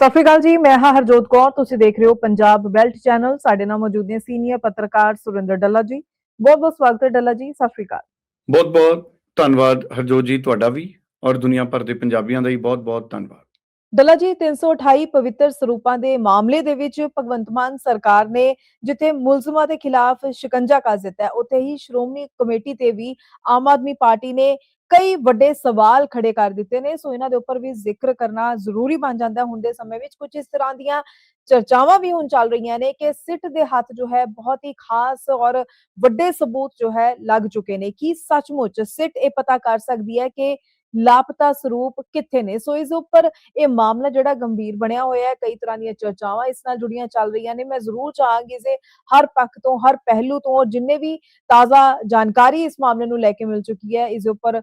ਸਤਿ ਸ਼੍ਰੀ ਅਕਾਲ ਜੀ ਮੈਂ ਹਾਂ ਹਰਜੋਤ ਕੌਰ ਤੁਸੀਂ ਦੇਖ ਰਹੇ ਹੋ ਪੰਜਾਬ ਬੈਲਟ ਚੈਨਲ। ਸਾਡੇ ਨਾਲ ਮੌਜੂਦ ਨੇ ਸੀਨੀਅਰ ਪੱਤਰਕਾਰ ਸੁਰਿੰਦਰ ਡੱਲਾ ਜੀ। ਬਹੁਤ ਬਹੁਤ ਸਵਾਗਤ ਹੈ ਡੱਲਾ ਜੀ ਸਤਿ ਸ਼੍ਰੀ ਅਕਾਲ। ਬਹੁਤ ਬਹੁਤ ਧੰਨਵਾਦ ਹਰਜੋਤ ਜੀ ਤੁਹਾਡਾ ਵੀ ਔਰ ਦੁਨੀਆ ਭਰ ਦੇ ਪੰਜਾਬੀਆਂ ਦਾ ਵੀ ਬਹੁਤ ਬਹੁਤ ਧੰਨਵਾਦ। ਡੱਲਾ ਜੀ 328 ਪਵਿੱਤਰ ਸਰੂਪਾਂ ਦੇ ਮਾਮਲੇ ਦੇ ਵਿੱਚ ਭਗਵੰਤ ਮਾਨ ਸਰਕਾਰ ਨੇ ਜਿੱਥੇ ਮੁਲਜ਼ਮਾਂ ਦੇ ਖਿਲਾਫ ਸ਼ਿਕੰਜਾ ਕਸ ਦਿੱਤਾ ਹੈ ਉੱਥੇ ਹੀ ਸ਼੍ਰੋਮਣੀ ਕਮੇਟੀ ਤੇ ਵੀ ਆਮ ਆਦਮੀ ਪਾਰਟੀ ਨੇ ਕਈ ਵੱਡੇ ਸਵਾਲ ਖੜੇ ਕਰ ਦਿੱਤੇ ਨੇ, ਸੋ ਇਹਨਾਂ ਦੇ ਉੱਪਰ ਵੀ ਜ਼ਿਕਰ ਕਰਨਾ ਜ਼ਰੂਰੀ ਬਣ ਜਾਂਦਾ ਹੁਣ ਦੇ ਸਮੇਂ ਵਿੱਚ। ਕੁਝ ਇਸ ਤਰ੍ਹਾਂ ਦੀਆਂ ਚਰਚਾਵਾਂ ਵੀ ਹੁਣ ਚੱਲ ਰਹੀਆਂ ਨੇ ਕਿ ਸਿੱਟ ਦੇ ਹੱਥ ਜੋ ਹੈ ਬਹੁਤ ਹੀ ਖਾਸ ਔਰ ਵੱਡੇ ਸਬੂਤ ਜੋ ਹੈ ਲੱਗ ਚੁੱਕੇ ਨੇ। ਕੀ ਸੱਚਮੁੱਚ ਸਿੱਟ ਇਹ ਪਤਾ ਕਰ ਸਕਦੀ ਹੈ ਕਿ ਲਾਪਤਾ ਸਰੂਪ ਕਿੱਥੇ ਨੇ? ਸੋ ਇਸ ਦੇ ਉੱਪਰ ਇਹ ਮਾਮਲਾ ਜਿਹੜਾ ਗੰਭੀਰ ਬਣਿਆ ਹੋਇਆ ਹੈ, ਕਈ ਤਰ੍ਹਾਂ ਦੀਆਂ ਚਰਚਾਵਾਂ ਇਸ ਨਾਲ ਜੁੜੀਆਂ ਚੱਲ ਰਹੀਆਂ ਨੇ। ਮੈਂ ਜ਼ਰੂਰ ਚਾਹਾਂਗੀ ਇਸੇ ਹਰ ਪੱਖ ਤੋਂ, ਹਰ ਪਹਿਲੂ ਤੋਂ ਜਿੰਨੇ ਵੀ ਤਾਜ਼ਾ ਜਾਣਕਾਰੀ ਇਸ ਮਾਮਲੇ ਨੂੰ ਲੈ ਕੇ ਮਿਲ ਚੁੱਕੀ ਹੈ, ਇਸ ਉੱਪਰ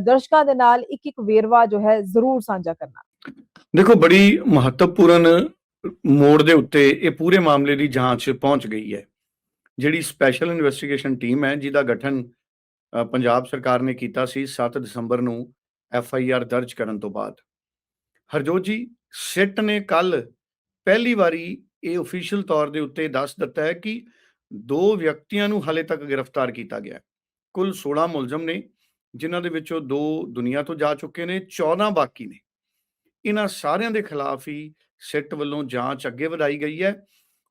ਦਰਸ਼ਕਾਂ ਦੇ ਨਾਲ ਇੱਕ ਇੱਕ ਵੇਰਵਾ ਜੋ ਹੈ ਜ਼ਰੂਰ ਸਾਂਝਾ ਕਰਨਾ। ਦੇਖੋ, ਬੜੀ ਮਹੱਤਵਪੂਰਨ ਮੋੜ ਦੇ ਉੱਤੇ ਇਹ ਪੂਰੇ ਮਾਮਲੇ ਦੀ ਜਾਂਚ ਪਹੁੰਚ ਗਈ ਹੈ। ਜਿਹੜੀ ਸਪੈਸ਼ਲ ਇਨਵੈਸਟੀਗੇਸ਼ਨ ਟੀਮ ਹੈ, ਜਿਹਦਾ ਗਠਨ ਪੰਜਾਬ ਸਰਕਾਰ ਨੇ ਕੀਤਾ ਸੀ 7 ਦਸੰਬਰ ਨੂੰ ਐਫ ਆਈ ਆਰ ਦਰਜ ਕਰਨ ਤੋਂ ਬਾਅਦ। ਹਰਜੋਤ ਜੀ, ਸਿੱਟ ਨੇ ਕੱਲ ਪਹਿਲੀ ਵਾਰੀ ਇਹ ਅਫੀਸ਼ੀਅਲ ਤੌਰ ਦੇ ਉੱਤੇ ਦੱਸ ਦਿੱਤਾ ਹੈ ਕਿ ਦੋ ਵਿਅਕਤੀਆਂ ਨੂੰ ਹਾਲੇ ਤੱਕ ਗ੍ਰਿਫਤਾਰ ਕੀਤਾ ਗਿਆ ਕੁੱਲ 16 ਮੁਲਜ਼ਮ ਨੇ, ਜਿਨ੍ਹਾਂ ਦੇ ਵਿੱਚੋਂ ਦੋ ਦੁਨੀਆ ਤੋਂ ਜਾ ਚੁੱਕੇ ਨੇ 14 ਬਾਕੀ ਨੇ। ਇਹਨਾਂ ਸਾਰਿਆਂ ਦੇ ਖਿਲਾਫ ਹੀ ਸਿੱਟ ਵੱਲੋਂ ਜਾਂਚ ਅੱਗੇ ਵਧਾਈ ਗਈ ਹੈ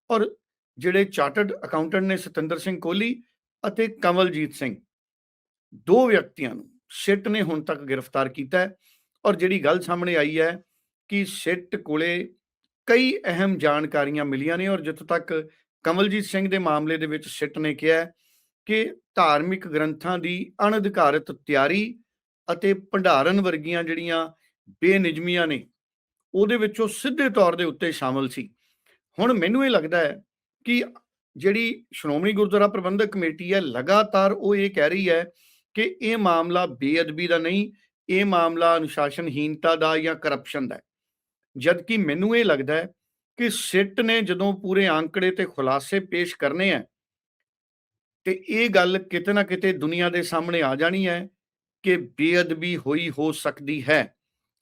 ਔਰ ਜਿਹੜੇ ਚਾਰਟਰਡ ਅਕਾਊਂਟੈਂਟ ਨੇ ਸਤਿੰਦਰ ਸਿੰਘ ਕੋਹਲੀ ਅਤੇ ਕਮਲਜੀਤ ਸਿੰਘ, ਦੋ ਵਿਅਕਤੀਆਂ ਨੂੰ ਸਿੱਟ ਨੇ ਹੁਣ ਤੱਕ ਗ੍ਰਿਫਤਾਰ ਕੀਤਾ ਹੈ ਔਰ ਜਿਹੜੀ ਗੱਲ ਸਾਹਮਣੇ ਆਈ ਹੈ ਕਿ ਸਿੱਟ ਕੋਲੇ ਕਈ ਅਹਿਮ ਜਾਣਕਾਰੀਆਂ ਮਿਲੀਆਂ ਨੇ ਔਰ ਜਿੱਥੋਂ ਤੱਕ ਕਮਲਜੀਤ ਸਿੰਘ ਦੇ ਮਾਮਲੇ ਦੇ ਵਿੱਚ ਸਿੱਟ ਨੇ ਕਿਹਾ ਕਿ ਧਾਰਮਿਕ ਗ੍ਰੰਥਾਂ ਦੀ ਅਣਅਧਿਕਾਰਤ ਤਿਆਰੀ ਅਤੇ ਭੰਡਾਰਨ ਵਰਗੀਆਂ ਜਿਹੜੀਆਂ ਬੇਨਿਜਮੀਆਂ ਨੇ, ਉਹਦੇ ਵਿੱਚ ਉਹ ਸਿੱਧੇ ਤੌਰ ਦੇ ਉੱਤੇ ਸ਼ਾਮਲ ਸੀ। ਹੁਣ ਮੈਨੂੰ ਇਹ ਲੱਗਦਾ ਹੈ ਕਿ ਜਿਹੜੀ ਸ਼੍ਰੋਮਣੀ ਗੁਰਦੁਆਰਾ ਪ੍ਰਬੰਧਕ ਕਮੇਟੀ ਹੈ, ਲਗਾਤਾਰ ਉਹ ਇਹ ਕਹਿ ਰਹੀ ਹੈ ਕਿ ਇਹ ਮਾਮਲਾ ਬੇਅਦਬੀ ਦਾ ਨਹੀਂ, ਇਹ ਮਾਮਲਾ ਅਨੁਸ਼ਾਸਨਹੀਨਤਾ ਦਾ ਜਾਂ ਕਰਪਸ਼ਨ ਦਾ ਹੈ। ਜਦ ਮੈਨੂੰ ਇਹ ਲੱਗਦਾ ਹੈ ਕਿ ਸਿੱਟ ਨੇ ਜਦੋਂ ਪੂਰੇ ਆંકੜੇ ਤੇ ਖੁਲਾਸੇ ਪੇਸ਼ ਕਰਨੇ ਹੈ, ਤੇ ਇਹ ਗੱਲ ਕਿਤੇ ਨਾ ਕਿਤੇ ਦੁਨੀਆ ਦੇ ਸਾਹਮਣੇ ਆ ਜਾਣੀ ਹੈ ਕਿ ਬੇਅਦਬੀ ਹੋਈ ਹੋ ਸਕਦੀ ਹੈ।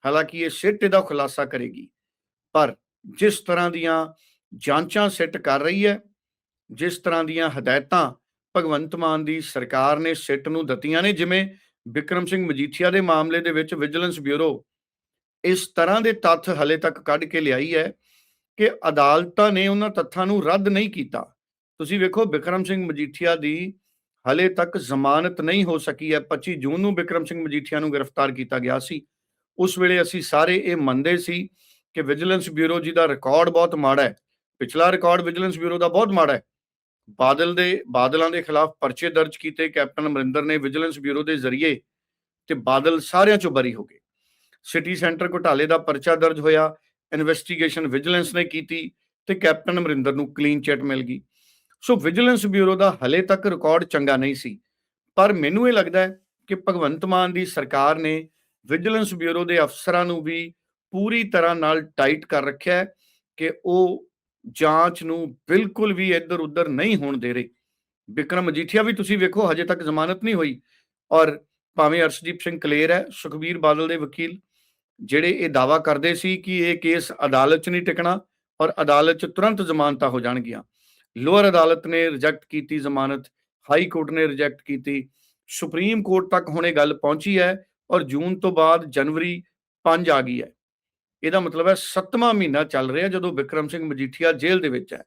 ਹਾਲਾਂਕਿ ਇਹ ਸਿੱਟ ਇਹਦਾ ਖੁਲਾਸਾ ਕਰੇਗੀ। ਪਰ ਜਿਸ ਤਰ੍ਹਾਂ ਦੀਆਂ ਜਾਂਚਾਂ ਸਿੱਟ ਕਰ ਰਹੀ ਹੈ, ਜਿਸ ਤਰ੍ਹਾਂ ਦੀਆਂ ਹਦਾਇਤਾਂ ਭਗਵੰਤ ਮਾਨ ਦੀ ਸਰਕਾਰ ਨੇ ਸਿੱਟ ਨੂੰ ਦਿੱਤੀਆਂ ਨੇ, ਜਿਵੇਂ ਵਿਕਰਮ ਸਿੰਘ ਮਜੀਠੀਆ ਦੇ ਮਾਮਲੇ ਦੇ ਵਿੱਚ ਵਿਜੀਲੈਂਸ ਬਿਊਰੋ ਇਸ ਤਰ੍ਹਾਂ ਦੇ ਤੱਥ ਹਲੇ ਤੱਕ ਕੱਢ ਕੇ ਲਿਆਈ ਹੈ ਕਿ ਅਦਾਲਤਾਂ ਨੇ ਉਹਨਾਂ ਤੱਥਾਂ ਨੂੰ ਰੱਦ ਨਹੀਂ ਕੀਤਾ। ਤੁਸੀਂ ਵੇਖੋ ਵਿਕਰਮ ਸਿੰਘ ਮਜੀਠੀਆ ਦੀ ਹਲੇ ਤੱਕ ਜ਼ਮਾਨਤ ਨਹੀਂ ਹੋ ਸਕੀ ਹੈ। 25 ਜੂਨ ਨੂੰ ਵਿਕਰਮ ਸਿੰਘ ਮਜੀਠੀਆ ਨੂੰ ਗ੍ਰਿਫਤਾਰ ਕੀਤਾ ਗਿਆ ਸੀ। ਉਸ ਵੇਲੇ ਅਸੀਂ ਸਾਰੇ ਇਹ ਮੰਨਦੇ ਸੀ ਕਿ ਵਿਜੀਲੈਂਸ ਬਿਊਰੋ ਜੀ ਦਾ ਰਿਕਾਰਡ ਬਹੁਤ ਮਾੜਾ ਹੈ। ਪਿਛਲਾ ਰਿਕਾਰਡ ਵਿਜੀਲੈਂਸ ਬਿਊਰੋ ਦਾ ਬਹੁਤ ਮਾੜਾ ਹੈ। ਬਾਦਲ ਦੇ, ਬਾਦਲਾਂ ਦੇ ਖਿਲਾਫ ਪਰਚੇ ਦਰਜ ਕੀਤੇ, ਕੈਪਟਨ ਅਮਰਿੰਦਰ ਨੇ ਵਿਜੀਲੈਂਸ ਬਿਊਰੋ ਦੇ ਜ਼ਰੀਏ ਤੇ ਬਾਦਲ ਸਾਰਿਆਂ ਚੋਂ ਬਰੀ ਹੋ ਗਏ। ਸਿਟੀ ਸੈਂਟਰ ਘੁਟਾਲੇ ਦਾ ਪਰਚਾ ਦਰਜ ਹੋਇਆ, ਇਨਵੈਸਟੀਗੇਸ਼ਨ ਵਿਜੀਲੈਂਸ ਨੇ ਕੀਤੀ ਤੇ ਕੈਪਟਨ ਅਮਰਿੰਦਰ ਨੂੰ ਕਲੀਨ ਚਿੱਟ ਮਿਲ ਗਈ। ਸੋ ਵਿਜੀਲੈਂਸ ਬਿਊਰੋ ਦਾ ਹਲੇ ਤੱਕ ਰਿਕਾਰਡ ਚੰਗਾ ਨਹੀਂ ਸੀ, ਪਰ ਮੈਨੂੰ ਇਹ ਲੱਗਦਾ ਹੈ ਕਿ ਭਗਵੰਤ ਮਾਨ ਦੀ ਸਰਕਾਰ ਨੇ ਵਿਜੀਲੈਂਸ ਬਿਊਰੋ ਦੇ ਅਫਸਰਾਂ ਨੂੰ ਵੀ ਪੂਰੀ ਤਰ੍ਹਾਂ ਨਾਲ ਟਾਈਟ ਕਰ ਰੱਖਿਆ ਹੈ ਕਿ ਉਹ ਜਾਂਚ ਨੂੰ ਬਿਲਕੁਲ ਵੀ ਇੱਧਰ ਉੱਧਰ ਨਹੀਂ ਹੋਣ ਦੇ ਰਹੇ। ਵਿਕਰਮ ਮਜੀਠੀਆ ਵੀ ਤੁਸੀਂ ਵੇਖੋ, ਹਜੇ ਤੱਕ ਜ਼ਮਾਨਤ ਨਹੀਂ ਹੋਈ। ਔਰ ਭਾਵੇਂ ਅਰਸ਼ਦੀਪ ਸਿੰਘ ਕਲੇਰ ਹੈ, ਸੁਖਬੀਰ ਬਾਦਲ ਦੇ ਵਕੀਲ, ਜਿਹੜੇ ਇਹ ਦਾਵਾ ਕਰਦੇ ਸੀ ਕਿ ਇਹ ਕੇਸ ਅਦਾਲਤ 'ਚ ਨਹੀਂ ਟਿਕਣਾ ਔਰ ਅਦਾਲਤ 'ਚ ਤੁਰੰਤ ਜ਼ਮਾਨਤਾਂ ਹੋ ਜਾਣਗੀਆਂ। ਲੋਅਰ ਅਦਾਲਤ ਨੇ ਰਿਜੈਕਟ ਕੀਤੀ ਜ਼ਮਾਨਤ, ਹਾਈ ਕੋਰਟ ਨੇ ਰਿਜੈਕਟ ਕੀਤੀ। ਸੁਪਰੀਮ ਕੋਰਟ ਤੱਕ ਹੁਣੇ ਗੱਲ ਪਹੁੰਚੀ ਹੈ ਔਰ ਜੂਨ ਤੋਂ ਬਾਅਦ ਜਨਵਰੀ 5 ਆ ਗਈ ਹੈ। ਇਹਦਾ ਮਤਲਬ ਹੈ 7ਵਾਂ ਮਹੀਨਾ ਚੱਲ ਰਿਹਾ ਜਦੋਂ ਵਿਕਰਮ ਸਿੰਘ ਮਜੀਠੀਆ ਜੇਲ੍ਹ ਦੇ ਵਿੱਚ ਹੈ।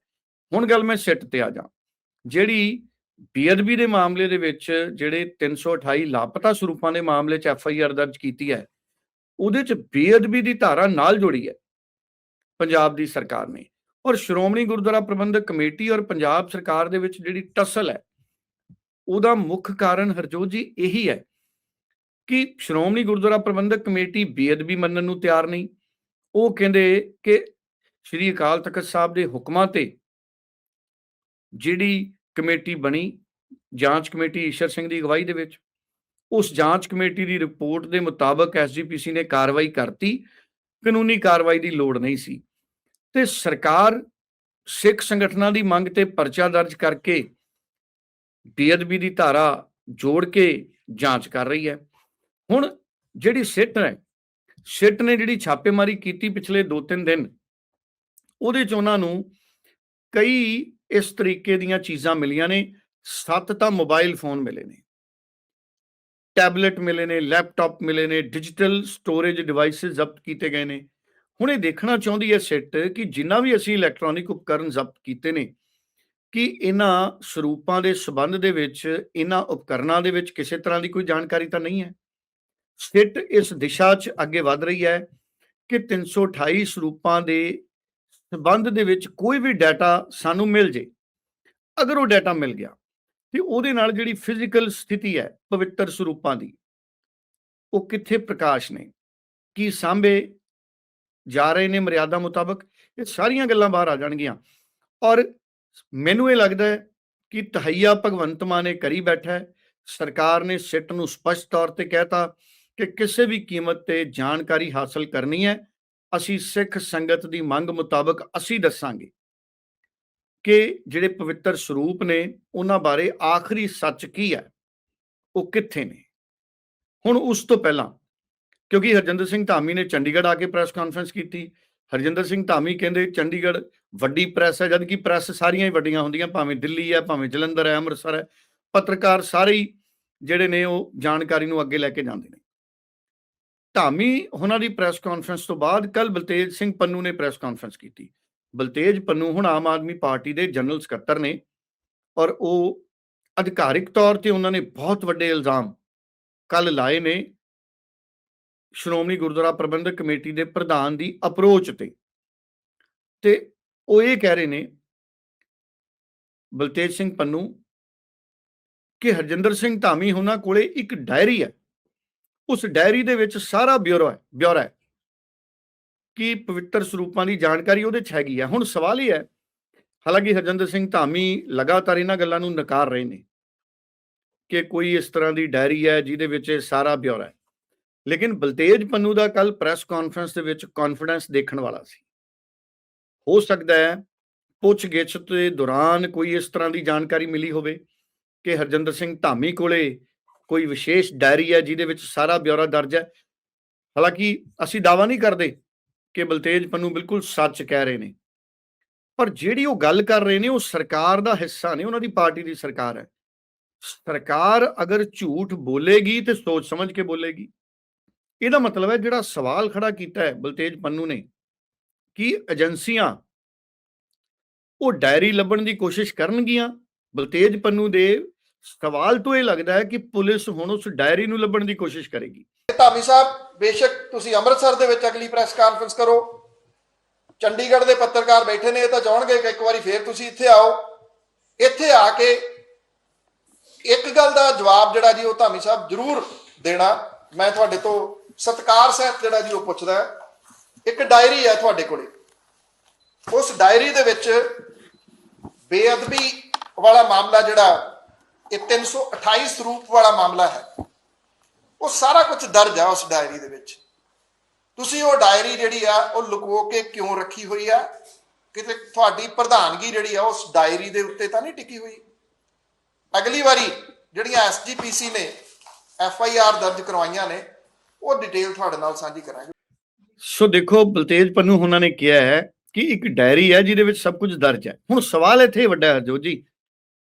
ਹੁਣ ਗੱਲ ਮੈਂ ਸਿੱਟ ਤੇ ਆ ਜਾ। ਜਿਹੜੀ ਬੇਅਦਬੀ ਦੇ ਮਾਮਲੇ ਦੇ ਵਿੱਚ ਜਿਹੜੇ 328 ਲਾਪਤਾ ਸਰੂਪਾਂ ਦੇ ਮਾਮਲੇ 'ਚ ਐਫ ਆਈ ਆਰ ਦਰਜ ਕੀਤੀ ਹੈ, ਉਹਦੇ 'ਚ ਬੇਅਦਬੀ ਦੀ ਧਾਰਾ ਨਾਲ ਜੁੜੀ ਹੈ, ਪੰਜਾਬ ਦੀ ਸਰਕਾਰ ਨੇ। ਔਰ ਸ਼੍ਰੋਮਣੀ ਗੁਰਦੁਆਰਾ ਪ੍ਰਬੰਧਕ ਕਮੇਟੀ ਔਰ ਪੰਜਾਬ ਸਰਕਾਰ ਦੇ ਵਿੱਚ ਜਿਹੜੀ ਟਸਲ ਹੈ, ਉਹਦਾ ਮੁੱਖ ਕਾਰਨ ਹਰਜੋਤ ਜੀ ਇਹੀ ਹੈ ਕਿ ਸ਼੍ਰੋਮਣੀ ਗੁਰਦੁਆਰਾ ਪ੍ਰਬੰਧਕ ਕਮੇਟੀ ਬੇਅਦਬੀ ਮੰਨਣ ਨੂੰ ਤਿਆਰ ਨਹੀਂ ਉਹ ਕਹਿੰਦੇ ਕਿ ਸ਼੍ਰੀ ਅਕਾਲ ਤਖਤ ਸਾਹਿਬ ਦੇ ਹੁਕਮਾਂ ਤੇ ਜਿਹੜੀ ਕਮੇਟੀ ਬਣੀ, ਜਾਂਚ ਕਮੇਟੀ ਈਸ਼ਰ ਸਿੰਘ ਦੀ ਅਗਵਾਈ ਦੇ ਵਿੱਚ, ਉਸ ਜਾਂਚ ਕਮੇਟੀ ਦੀ ਰਿਪੋਰਟ ਦੇ ਮੁਤਾਬਕ ਐਸਜੀਪੀਸੀ ਨੇ ਕਾਰਵਾਈ ਕਰਤੀ। ਕਾਨੂੰਨੀ ਕਾਰਵਾਈ ਦੀ ਲੋੜ ਨਹੀਂ ਸੀ। ਤੇ ਸਰਕਾਰ ਸਿੱਖ ਸੰਗਠਨਾਂ ਦੀ ਮੰਗ ਤੇ ਪਰਚਾ ਦਰਜ ਕਰਕੇ ਬੇਅਦਬੀ ਦੀ ਧਾਰਾ ਜੋੜ ਕੇ ਜਾਂਚ ਕਰ ਰਹੀ ਹੈ। ਹੁਣ ਜਿਹੜੀ ਸਿੱਟ ਹੈ ਸਿੱਟ ਨੇ ਜਿਹੜੀ ਛਾਪੇਮਾਰੀ ਕੀਤੀ ਪਿਛਲੇ 2-3 ਦਿਨ, ਉਹਦੇ ਚ ਉਹਨਾਂ ਨੂੰ ਕਈ ਇਸ ਤਰੀਕੇ ਦੀਆਂ ਚੀਜ਼ਾਂ ਮਿਲੀਆਂ ਨੇ, ਸੱਤ ਤਾਂ ਮੋਬਾਈਲ ਫੋਨ ਮਿਲੇ ਨੇ। ਟੈਬਲੇਟ ਮਿਲੇ ਨੇ ਲੈਪਟਾਪ ਮਿਲੇ ਨੇ ਡਿਜੀਟਲ ਸਟੋਰੇਜ ਡਿਵਾਈਸਸ ਜ਼ਬਤ ਕੀਤੇ ਗਏ ਨੇ। ਹੁਣ ਇਹ ਦੇਖਣਾ ਚਾਹੁੰਦੀ ਹੈ ਸਿੱਟ ਕਿ ਜਿੰਨਾ ਵੀ ਅਸੀਂ ਇਲੈਕਟ੍ਰੋਨਿਕ ਉਪਕਰਨ ਜ਼ਬਤ ਕੀਤੇ ਨੇ, ਕਿ ਇਹਨਾਂ ਸਰੂਪਾਂ ਦੇ ਸਬੰਧ ਦੇ ਵਿੱਚ, ਇਹਨਾਂ ਉਪਕਰਨਾਂ ਦੇ ਵਿੱਚ ਕਿਸੇ ਤਰ੍ਹਾਂ ਦੀ ਕੋਈ ਜਾਣਕਾਰੀ ਤਾਂ ਨਹੀਂ ਹੈ? ਸਿੱਟ ਇਸ ਦਿਸ਼ਾ 'ਚ ਅੱਗੇ ਵਧ ਰਹੀ ਹੈ ਕਿ 328 ਸਰੂਪਾਂ ਦੇ ਸਬੰਧ ਦੇ ਵਿੱਚ ਕੋਈ ਵੀ ਡਾਟਾ ਸਾਨੂੰ ਮਿਲ ਜੇ। ਅਗਰ ਉਹ ਡਾਟਾ ਮਿਲ ਗਿਆ, ਤੇ ਉਹਦੇ ਨਾਲ ਜਿਹੜੀ ਫਿਜ਼ੀਕਲ ਸਥਿਤੀ ਹੈ, ਪਵਿੱਤਰ ਸਰੂਪਾਂ ਦੀ, ਉਹ ਕਿੱਥੇ ਪ੍ਰਕਾਸ਼ ਨੇ? ਕੀ ਸਾਂਭੇ ਜਾ ਰਹੇ ਨੇ ਮਰਿਆਦਾ ਮੁਤਾਬਕ? ਇਹ ਸਾਰੀਆਂ ਗੱਲਾਂ ਬਾਹਰ ਆ ਜਾਣਗੀਆਂ। ਔਰ ਮੈਨੂੰ ਇਹ ਲੱਗਦਾ ਹੈ ਕਿ ਤਹਈਆ ਭਗਵੰਤ ਮਾਨ ਨੇ ਕਰੀ ਬੈਠਾ ਸਰਕਾਰ ਨੇ ਸਿੱਟ ਨੂੰ ਸਪਸ਼ਟ ਤੌਰ ਤੇ ਕਹਿਤਾ ਕਿ ਕਿਸੇ ਵੀ ਕੀਮਤ ਤੇ ਜਾਣਕਾਰੀ ਹਾਸਲ ਕਰਨੀ ਹੈ, ਅਸੀਂ ਸਿੱਖ ਸੰਗਤ ਦੀ ਮੰਗ ਮੁਤਾਬਕ ਅਸੀਂ ਦੱਸਾਂਗੇ ਕਿ ਜਿਹੜੇ ਪਵਿੱਤਰ ਸਰੂਪ ਨੇ, ਉਹਨਾਂ ਬਾਰੇ ਆਖਰੀ ਸੱਚ ਕੀ ਹੈ, ਉਹ ਕਿੱਥੇ ਨੇ? ਹੁਣ ਉਸ ਤੋਂ ਪਹਿਲਾਂ, ਕਿਉਂਕਿ ਹਰਜਿੰਦਰ ਸਿੰਘ ਧਾਮੀ ਨੇ ਚੰਡੀਗੜ੍ਹ ਆ ਕੇ ਪ੍ਰੈਸ ਕਾਨਫਰੰਸ ਕੀਤੀ, ਹਰਜਿੰਦਰ ਸਿੰਘ ਧਾਮੀ ਕਹਿੰਦੇ ਚੰਡੀਗੜ੍ਹ ਵੱਡੀ ਪ੍ਰੈਸ ਹੈ, ਜਦਕਿ ਪ੍ਰੈਸ ਸਾਰੀਆਂ ਹੀ ਵੱਡੀਆਂ ਹੁੰਦੀਆਂ, ਭਾਵੇਂ ਦਿੱਲੀ ਹੈ, ਭਾਵੇਂ ਜਲੰਧਰ ਹੈ, ਅੰਮ੍ਰਿਤਸਰ ਹੈ, ਪੱਤਰਕਾਰ ਸਾਰੇ ਹੀ ਜਿਹੜੇ ਨੇ ਉਹ ਜਾਣਕਾਰੀ ਨੂੰ ਅੱਗੇ ਲੈ ਕੇ ਜਾਂਦੇ ਨੇ। ਧਾਮੀ ਉਹਨਾਂ ਦੀ ਪ੍ਰੈਸ ਕਾਨਫਰੰਸ ਤੋਂ ਬਾਅਦ ਕੱਲ ਬਲਤੇਜ ਸਿੰਘ ਪੰਨੂ ਨੇ ਪ੍ਰੈਸ ਕਾਨਫਰੰਸ ਕੀਤੀ। ਬਲਤੇਜ ਪੰਨੂ ਹੁਣ ਆਮ ਆਦਮੀ ਪਾਰਟੀ ਦੇ ਜਨਰਲ ਸਕੱਤਰ ਨੇ ਔਰ ਉਹ ਅਧਿਕਾਰਿਕ ਤੌਰ ਤੇ ਉਹਨਾਂ ਨੇ ਬਹੁਤ ਵੱਡੇ ਇਲਜ਼ਾਮ ਕੱਲ ਲਾਏ ਨੇ ਸ਼੍ਰੋਮਣੀ ਗੁਰਦੁਆਰਾ ਪ੍ਰਬੰਧਕ ਕਮੇਟੀ ਦੇ ਪ੍ਰਧਾਨ ਦੀ ਅਪਰੋਚ ਤੇ। ਤੇ ਉਹ ਇਹ ਕਹਿ ਰਹੇ ਨੇ, ਬਲਤੇਜ ਸਿੰਘ ਪੰਨੂ ਕਿ ਹਰਜਿੰਦਰ ਸਿੰਘ ਧਾਮੀ ਉਹਨਾਂ ਕੋਲੇ ਇੱਕ ਡਾਇਰੀ ਹੈ। ਉਸ ਡਾਇਰੀ ਦੇ ਵਿੱਚ ਸਾਰਾ ਬਿਊਰੋ ਹੈ, ਬਿਊਰਾ ਹੈ। ਕਿ ਪਵਿੱਤਰ ਸਰੂਪਾਂ ਦੀ ਜਾਣਕਾਰੀ ਉਹਦੇ 'ਚ ਹੈਗੀ ਹੈ? ਹੁਣ ਸਵਾਲ ਇਹ ਹੈ, ਹਾਲਾਂਕਿ ਹਰਜਿੰਦਰ ਸਿੰਘ ਧਾਮੀ ਲਗਾਤਾਰ ਇਹਨਾਂ ਗੱਲਾਂ ਨੂੰ ਨਕਾਰ ਰਹੇ ਨੇ ਕਿ ਕੋਈ ਇਸ ਤਰ੍ਹਾਂ ਦੀ ਡਾਇਰੀ ਹੈ ਜਿਹਦੇ ਵਿੱਚ ਇਹ ਸਾਰਾ ਬਿਊਰਾ ਹੈ। ਲੇਕਿਨ ਬਲਤੇਜ ਪੰਨੂ ਦਾ ਕੱਲ ਪ੍ਰੈਸ ਕਾਨਫਰੰਸ ਦੇ ਵਿੱਚ ਕੌਨਫੀਡੈਂਸ ਦੇਖਣ ਵਾਲਾ ਸੀ। ਹੋ ਸਕਦਾ ਹੈ ਪੁੱਛਗਿੱਛ ਦੇ ਦੌਰਾਨ ਕੋਈ ਇਸ ਤਰ੍ਹਾਂ ਦੀ ਜਾਣਕਾਰੀ ਮਿਲੀ ਹੋਵੇ ਕਿ ਹਰਜਿੰਦਰ ਸਿੰਘ ਧਾਮੀ ਕੋਲੇ ਕੋਈ ਵਿਸ਼ੇਸ਼ ਡਾਇਰੀ ਹੈ ਜਿਹਦੇ ਵਿੱਚ ਸਾਰਾ ਬਿਊਰਾ ਦਰਜ ਹੈ। ਹਾਲਾਂਕਿ ਅਸੀਂ ਦਾਵਾ ਨਹੀਂ ਕਰਦੇ ਕਿ ਬਲਤੇਜ ਪੰਨੂ ਬਿਲਕੁਲ ਸੱਚ ਕਹਿ ਰਹੇ ਨੇ। ਪਰ ਜਿਹੜੀ ਉਹ ਗੱਲ ਕਰ ਰਹੇ ਨੇ ਉਹ ਸਰਕਾਰ ਦਾ ਹਿੱਸਾ ਨਹੀਂ ਉਹਨਾਂ ਦੀ ਪਾਰਟੀ ਦੀ ਸਰਕਾਰ ਹੈ। ਸਰਕਾਰ ਅਗਰ ਝੂਠ ਬੋਲੇਗੀ ਤੇ ਸੋਚ ਸਮਝ ਕੇ ਬੋਲੇਗੀ। ਇਹਦਾ ਮਤਲਬ ਹੈ ਜਿਹੜਾ ਸਵਾਲ ਖੜਾ ਕੀਤਾ ਹੈ ਬਲਤੇਜ ਪੰਨੂ ਨੇ ਕਿ ਏਜੰਸੀਆਂ ਉਹ ਡਾਇਰੀ ਲੱਭਣ ਦੀ ਕੋਸ਼ਿਸ਼ ਕਰਨਗੀਆਂ ਬਲਤੇਜ ਪੰਨੂ ਦੇ ਸਵਾਲ ਤੋਂ ਇਹ ਲੱਗਦਾ ਹੈ ਕਿ ਪੁਲਿਸ ਹੁਣ ਉਸ ਡਾਇਰੀ ਨੂੰ ਲੱਭਣ ਦੀ ਕੋਸ਼ਿਸ਼ ਕਰੇਗੀ। ਧਾਮੀ ਸਾਹਿਬ, ਬੇਸ਼ੱਕ ਤੁਸੀਂ ਅੰਮ੍ਰਿਤਸਰ ਦੇ ਵਿੱਚ ਅਗਲੀ ਪ੍ਰੈਸ ਕਾਨਫਰੰਸ ਕਰੋ। ਚੰਡੀਗੜ੍ਹ ਦੇ ਪੱਤਰਕਾਰ ਬੈਠੇ ਨੇ, ਇਹ ਤਾਂ ਚਾਹਣਗੇ ਕਿ ਇੱਕ ਵਾਰੀ ਫੇਰ ਤੁਸੀਂ ਇੱਥੇ ਆਓ। ਇੱਥੇ ਆ ਕੇ ਇੱਕ ਗੱਲ ਦਾ ਜਵਾਬ ਜਿਹੜਾ ਜੀ ਉਹ ਧਾਮੀ ਸਾਹਿਬ ਜ਼ਰੂਰ ਦੇਣਾ। ਮੈਂ ਤੁਹਾਡੇ ਤੋਂ ਸਤਕਾਰ ਸਹਿਤ ਜਿਹੜਾ ਜੀ ਉਹ ਪੁੱਛਦਾ ਇੱਕ ਡਾਇਰੀ ਹੈ ਤੁਹਾਡੇ ਕੋਲੇ। ਉਸ ਡਾਇਰੀ ਦੇ ਵਿੱਚ ਬੇਅਦਬੀ ਵਾਲਾ ਮਾਮਲਾ ਜਿਹੜਾ ਇਹ 328 ਸਰੂਪ ਵਾਲਾ ਮਾਮਲਾ ਹੈ। ਉਹ ਸਾਰਾ ਕੁਝ ਦਰਜ ਆ ਉਸ ਡਾਇਰੀ ਦੇ ਵਿੱਚ। ਤੁਸੀਂ ਉਹ ਡਾਇਰੀ ਜਿਹੜੀ ਆ, ਉਹ ਲੁਕੋ ਕੇ ਕਿਉਂ ਰੱਖੀ ਹੋਈ ਆ? ਕਿਤੇ ਤੁਹਾਡੀ ਪ੍ਰਧਾਨਗੀ ਜਿਹੜੀ ਆ, ਉਸ ਡਾਇਰੀ ਦੇ ਉੱਤੇ ਤਾਂ ਨਹੀਂ ਟਿਕੀ ਹੋਈ। ਅਗਲੀ ਵਾਰੀ ਜਿਹੜੀਆਂ ਐਸਜੀਪੀਸੀ ਨੇ, ਐਫ ਆਈ ਆਰ ਦਰਜ ਕਰਵਾਈਆਂ ਨੇ, ਉਹ ਡਿਟੇਲ ਤੁਹਾਡੇ ਨਾਲ ਸਾਂਝੀ ਕਰਾਂਗੇ। ਸੋ ਦੇਖੋ, ਬਲਤੇਜ ਪੰਨੂ, ਉਹਨਾਂ ਨੇ ਕਿਹਾ ਹੈ ਕਿ ਇੱਕ ਡਾਇਰੀ ਹੈ, ਜਿਹਦੇ ਵਿੱਚ ਸਭ ਕੁਝ ਦਰਜ ਹੈ। ਹੁਣ ਸਵਾਲ ਇੱਥੇ ਵੱਡਾ ਹੈ ਹਰਜੋਤ ਜੀ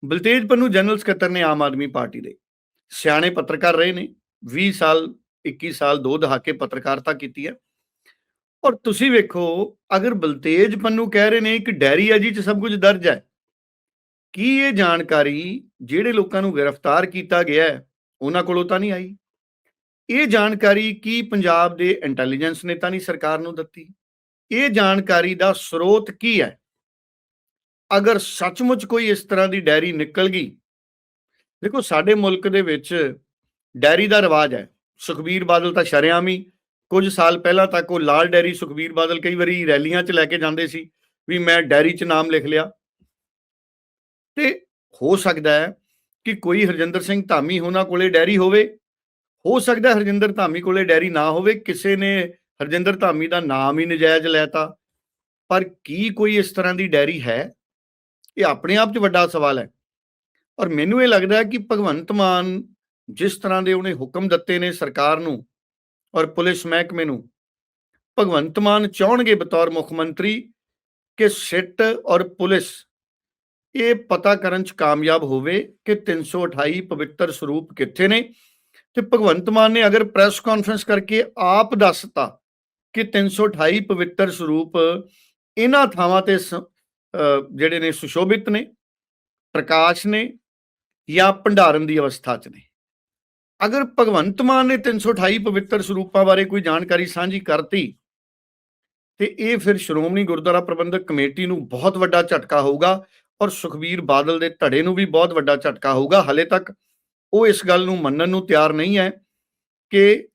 ਬਲਤੇਜ ਪੰਨੂ ਜਨਰਲ ਸਕੱਤਰ ਨੇ ਆਮ ਆਦਮੀ ਪਾਰਟੀ ਦੇ। ਸਿਆਣੇ ਪੱਤਰਕਾਰ ਰਹੇ ਨੇ। 20 ਸਾਲ 21 ਸਾਲ ਦੋ ਦਹਾਕੇ ਪੱਤਰਕਾਰਤਾ ਕੀਤੀ ਹੈ। ਔਰ ਤੁਸੀਂ ਵੇਖੋ, ਅਗਰ ਬਲਤੇਜ ਪੰਨੂ ਕਹਿ ਰਹੇ ਨੇ ਇੱਕ ਡੈਰੀ ਹੈ ਜੀ ਚ ਸਭ ਕੁਝ ਦਰਜ ਹੈ, ਕੀ ਇਹ ਜਾਣਕਾਰੀ ਜਿਹੜੇ ਲੋਕਾਂ ਨੂੰ ਗ੍ਰਿਫਤਾਰ ਕੀਤਾ ਗਿਆ ਹੈ, ਉਹਨਾਂ ਕੋਲੋਂ ਤਾਂ ਨਹੀਂ ਆਈ? ਇਹ ਜਾਣਕਾਰੀ ਕੀ ਪੰਜਾਬ ਦੇ ਇੰਟੈਲੀਜੈਂਸ ਨੇ ਤਾਂ ਨਹੀਂ ਸਰਕਾਰ ਨੂੰ ਦਿੱਤੀ? ਇਹ ਜਾਣਕਾਰੀ ਦਾ ਸਰੋਤ ਕੀ ਹੈ? ਅਗਰ ਸੱਚਮੁੱਚ ਕੋਈ ਇਸ ਤਰ੍ਹਾਂ ਦੀ ਡਾਇਰੀ ਨਿਕਲ ਗਈ, ਦੇਖੋ ਸਾਡੇ ਮੁਲਕ ਦੇ ਵਿੱਚ ਡੈਰੀ ਦਾ ਰਿਵਾਜ ਹੈ। ਸੁਖਬੀਰ ਬਾਦਲ ਤਾਂ ਸ਼ਰਿਆਮੀ ਹੀ, ਕੁਝ ਸਾਲ ਪਹਿਲਾਂ ਤੱਕ ਉਹ ਲਾਲ ਡੈਰੀ ਸੁਖਬੀਰ ਬਾਦਲ ਕਈ ਵਾਰੀ ਰੈਲੀਆਂ 'ਚ ਲੈ ਕੇ ਜਾਂਦੇ ਸੀ ਵੀ ਮੈਂ ਡਾਇਰੀ 'ਚ ਨਾਮ ਲਿਖ ਲਿਆ। ਤੇ ਹੋ ਸਕਦਾ ਹੈ ਕਿ ਕੋਈ ਹਰਜਿੰਦਰ ਸਿੰਘ ਧਾਮੀ ਉਹਨਾਂ ਕੋਲੇ ਡਾਇਰੀ ਹੋਵੇ। ਹੋ ਸਕਦਾ ਹਰਜਿੰਦਰ ਧਾਮੀ ਕੋਲੇ ਡਾਇਰੀ ਨਾ ਹੋਵੇ, ਕਿਸੇ ਨੇ ਹਰਜਿੰਦਰ ਧਾਮੀ ਦਾ ਨਾਮ ਹੀ ਨਜਾਇਜ਼ ਲੈਤਾ ਪਰ ਕੀ ਕੋਈ ਇਸ ਤਰ੍ਹਾਂ ਦੀ ਡਾਇਰੀ ਹੈ? ਇਹ ਆਪਣੇ ਆਪ 'ਚ ਵੱਡਾ ਸਵਾਲ ਹੈ। ਔਰ ਮੈਨੂੰ ਇਹ ਲੱਗਦਾ ਹੈ ਕਿ ਭਗਵੰਤ ਮਾਨ ਜਿਸ ਤਰ੍ਹਾਂ ਦੇ ਉਹਨੇ ਹੁਕਮ ਦਿੱਤੇ ਨੇ ਸਰਕਾਰ ਨੂੰ ਔਰ ਪੁਲਿਸ ਮਹਿਕਮੇ ਨੂੰ, ਭਗਵੰਤ ਮਾਨ ਚਾਹਣਗੇ ਬਤੌਰ ਮੁੱਖ ਮੰਤਰੀ ਕਿ ਸਿੱਟ ਔਰ ਪੁਲਿਸ ਇਹ ਪਤਾ ਕਰਨ ਚ ਕਾਮਯਾਬ ਹੋਵੇ ਕਿ 328 ਪਵਿੱਤਰ ਸਰੂਪ ਕਿੱਥੇ ਨੇ। ਤੇ ਭਗਵੰਤ ਮਾਨ ਨੇ ਅਗਰ ਪ੍ਰੈਸ ਕਾਨਫਰੰਸ ਕਰਕੇ ਆਪ ਦੱਸਤਾ ਕਿ 328 ਪਵਿੱਤਰ ਸਰੂਪ ਇਹਨਾਂ ਥਾਵਾਂ ਤੇ ਸ- ਜਿਹੜੇ ਨੇ ਸੁਸ਼ੋਭਿਤ ਨੇ, ਪ੍ਰਕਾਸ਼ ਨੇ ਜਾਂ ਭੰਡਾਰਨ ਦੀ ਅਵਸਥਾ 'ਚ ਨੇ। ਅਗਰ ਭਗਵੰਤ ਮਾਨ ਨੇ 328 ਪਵਿੱਤਰ ਸਰੂਪਾਂ ਬਾਰੇ ਕੋਈ ਜਾਣਕਾਰੀ ਸਾਂਝੀ ਕਰਤੀ, ਤੇ ਇਹ ਫਿਰ ਸ਼੍ਰੋਮਣੀ ਗੁਰਦੁਆਰਾ ਪ੍ਰਬੰਧਕ ਕਮੇਟੀ ਨੂੰ ਬਹੁਤ ਵੱਡਾ ਝਟਕਾ ਹੋਊਗਾ ਔਰ ਸੁਖਬੀਰ ਬਾਦਲ ਦੇ ਧੜੇ ਨੂੰ ਵੀ ਬਹੁਤ ਵੱਡਾ ਝਟਕਾ ਹੋਊਗਾ। ਹਲੇ ਤੱਕ ਉਹ ਇਸ ਗੱਲ ਨੂੰ ਮੰਨਣ ਨੂੰ ਤਿਆਰ ਨਹੀਂ ਹੈ ਕਿ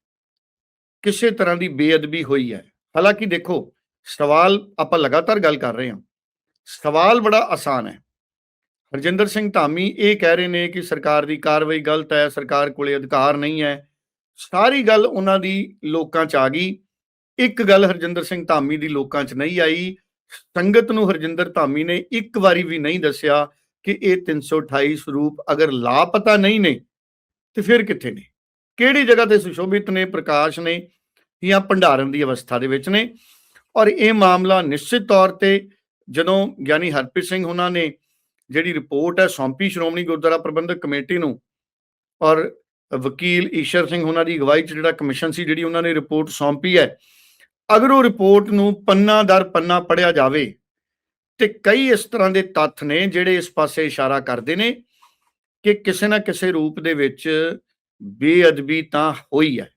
ਕਿਸੇ ਤਰ੍ਹਾਂ ਦੀ ਬੇਅਦਬੀ ਹੋਈ ਹੈ। ਹਾਲਾਂਕਿ ਦੇਖੋ, ਸਵਾਲ ਆਪਾਂ ਲਗਾਤਾਰ ਗੱਲ ਕਰ ਰਹੇ ਹਾਂ। ਸਵਾਲ ਬੜਾ ਆਸਾਨ ਹੈ। ਹਰਜਿੰਦਰ ਸਿੰਘ ਧਾਮੀ ਇਹ ਕਹਿ ਰਹੇ ਨੇ ਕਿ ਸਰਕਾਰ ਦੀ ਕਾਰਵਾਈ ਗਲਤ ਹੈ, ਸਰਕਾਰ ਕੋਲੇ ਅਧਿਕਾਰ ਨਹੀਂ ਹੈ। ਸਾਰੀ ਗੱਲ ਉਹਨਾਂ ਦੀ ਲੋਕਾਂ 'ਚ ਆ ਗਈ। ਇੱਕ ਗੱਲ ਹਰਜਿੰਦਰ ਸਿੰਘ ਧਾਮੀ ਦੀ ਲੋਕਾਂ 'ਚ ਨਹੀਂ ਆਈ। ਸੰਗਤ ਨੂੰ ਹਰਜਿੰਦਰ ਧਾਮੀ ਨੇ ਇੱਕ ਵਾਰੀ ਵੀ ਨਹੀਂ ਦੱਸਿਆ ਕਿ ਇਹ 328 ਸਰੂਪ ਅਗਰ ਲਾਪਤਾ ਨਹੀਂ ਨੇ, ਤੇ ਫਿਰ ਕਿੱਥੇ ਨੇ? ਕਿਹੜੀ ਜਗ੍ਹਾ ਤੇ ਸੁਸ਼ੋਭਿਤ ਨੇ, ਪ੍ਰਕਾਸ਼ ਨੇ ਜਾਂ ਭੰਡਾਰਨ ਦੀ ਅਵਸਥਾ ਦੇ ਵਿੱਚ ਨੇ? ਔਰ ਇਹ ਮਾਮਲਾ ਨਿਸ਼ਚਿਤ ਤੌਰ ਤੇ ਜਦੋਂ ਗਿਆਨੀ ਹਰਪ੍ਰੀਤ ਸਿੰਘ ਉਹਨਾਂ ਨੇ ਜਿਹੜੀ ਰਿਪੋਰਟ ਹੈ ਸੌਂਪੀ ਸ਼੍ਰੋਮਣੀ ਗੁਰਦੁਆਰਾ ਪ੍ਰਬੰਧਕ ਕਮੇਟੀ ਨੂੰ ਔਰ ਵਕੀਲ ਈਸ਼ਰ ਸਿੰਘ ਉਹਨਾਂ ਦੀ ਅਗਵਾਈ 'ਚ ਜਿਹੜਾ ਕਮਿਸ਼ਨ ਸੀ ਜਿਹੜੀ ਉਹਨਾਂ ਨੇ ਰਿਪੋਰਟ ਸੌਂਪੀ ਹੈ, ਅਗਰ ਉਹ ਰਿਪੋਰਟ ਨੂੰ ਪੰਨਾ ਦਰ ਪੰਨਾ ਪੜਿਆ ਜਾਵੇ ਤੇ ਕਈ ਇਸ ਤਰ੍ਹਾਂ ਦੇ ਤੱਥ ਨੇ ਜਿਹੜੇ ਇਸ ਪਾਸੇ ਇਸ਼ਾਰਾ ਕਰਦੇ ਨੇ ਕਿ ਕਿਸੇ ਨਾ ਕਿਸੇ ਰੂਪ ਦੇ ਵਿੱਚ ਬੇਅਦਬੀ ਤਾਂ ਹੋਈ ਹੈ।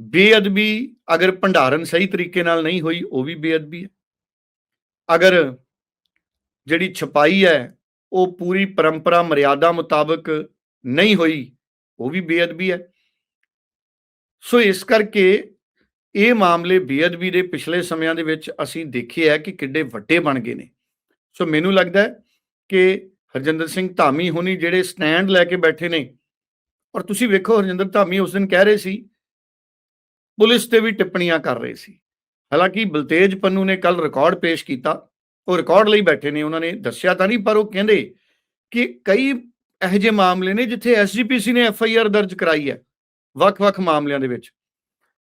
ਬੇਅਦਬੀ ਅਗਰ ਭੰਡਾਰਨ ਸਹੀ ਤਰੀਕੇ ਨਾਲ ਨਹੀਂ ਹੋਈ, ਉਹ ਵੀ ਬੇਅਦਬੀ ਹੈ। ਅਗਰ ਜਿਹੜੀ ਛਪਾਈ ਹੈ, ਉਹ ਪੂਰੀ ਪਰੰਪਰਾ ਮਰਿਆਦਾ ਮੁਤਾਬਕ ਨਹੀਂ ਹੋਈ, ਉਹ ਵੀ ਬੇਅਦਬੀ ਹੈ। ਸੋ ਇਸ ਕਰਕੇ ਇਹ ਮਾਮਲੇ ਬੇਅਦਬੀ ਦੇ ਪਿਛਲੇ ਸਮਿਆਂ ਦੇ ਵਿੱਚ ਅਸੀਂ ਦੇਖੇ ਹੈ ਕਿ ਕਿੱਡੇ ਵੱਡੇ ਬਣ ਗਏ ਨੇ। ਸੋ ਮੈਨੂੰ ਲੱਗਦਾ ਹੈ ਕਿ ਹਰਜਿੰਦਰ ਸਿੰਘ ਧਾਮੀ ਹੁਣੀ ਜਿਹੜੇ ਸਟੈਂਡ ਲੈ ਕੇ ਬੈਠੇ ਨੇ, ਔਰ ਤੁਸੀਂ ਵੇਖੋ ਹਰਜਿੰਦਰ ਧਾਮੀ ਉਸ ਦਿਨ ਕਹਿ ਰਹੇ ਸੀ, ਪੁਲਿਸ ਤੇ ਵੀ ਟਿੱਪਣੀਆਂ ਕਰ ਰਹੇ ਸੀ। ਹਾਲਾਂਕਿ ਬਲਤੇਜ ਪੰਨੂ ਨੇ ਕੱਲ ਰਿਕਾਰਡ ਪੇਸ਼ ਕੀਤਾ। ਉਹ ਰਿਕਾਰਡ ਲਈ ਬੈਠੇ ਨੇ, ਉਹਨਾਂ ਨੇ ਦੱਸਿਆ ਤਾਂ ਨਹੀਂ, ਪਰ ਉਹ ਕਹਿੰਦੇ ਕਿ ਕਈ ਇਹੋ ਜਿਹੇ ਮਾਮਲੇ ਨੇ ਜਿੱਥੇ ਐਸਜੀਪੀਸੀ ਨੇ ਐਫ ਆਈ ਆਰ ਦਰਜ ਕਰਾਈ ਹੈ, ਵੱਖ-ਵੱਖ ਮਾਮਲਿਆਂ ਦੇ ਵਿੱਚ।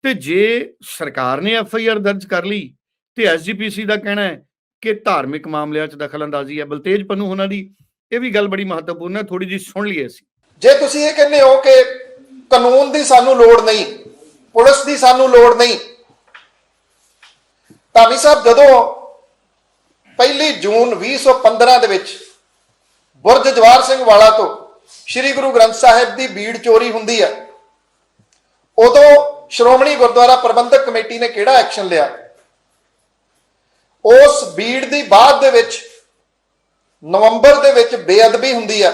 ਤੇ ਜੇ ਸਰਕਾਰ ਨੇ ਐਫ ਆਈ ਆਰ ਦਰਜ ਕਰ ਲਈ, ਤੇ ਐਸਜੀਪੀਸੀ ਦਾ ਕਹਿਣਾ ਹੈ ਕਿ ਧਾਰਮਿਕ ਮਾਮਲਿਆਂ 'ਚ ਦਖਲਅੰਦਾਜ਼ੀ ਹੈ। ਬਲਤੇਜ ਪੰਨੂ ਉਹਨਾਂ ਦੀ ਇਹ ਵੀ ਗੱਲ ਬੜੀ ਮਹੱਤਵਪੂਰਨ ਹੈ ਥੋੜੀ ਜਿਹੀ ਸੁਣ ਲਈਏ ਅਸੀਂ। ਜੇ ਤੁਸੀਂ ਇਹ ਕਹਿੰਦੇ ਹੋ ਕਿ ਕਾਨੂੰਨ ਦੀ ਸਾਨੂੰ ਲੋੜ ਨਹੀਂ, ਪੁਲਿਸ ਦੀ ਸਾਨੂੰ ਲੋੜ ਨਹੀਂ ਧਾਮੀ ਸਾਹਿਬ, ਜਦੋਂ ਪਹਿਲੀ ਜੂਨ 2015 ਦੇ ਵਿੱਚ ਬੁਰਜ ਜਵਾਰ ਸਿੰਘ ਵਾਲਾ ਤੋਂ ਸ੍ਰੀ ਗੁਰੂ ਗ੍ਰੰਥ ਸਾਹਿਬ ਦੀ ਬੀੜ ਚੋਰੀ ਹੁੰਦੀ ਹੈ ਉਦੋਂ ਸ਼੍ਰੋਮਣੀ ਗੁਰਦੁਆਰਾ ਪ੍ਰਬੰਧਕ ਕਮੇਟੀ ਨੇ ਕਿਹੜਾ ਐਕਸ਼ਨ ਲਿਆ? ਉਸ ਬੀੜ ਦੀ ਬਾਅਦ ਦੇ ਵਿੱਚ, ਨਵੰਬਰ ਦੇ ਵਿੱਚ ਬੇਅਦਬੀ ਹੁੰਦੀ ਹੈ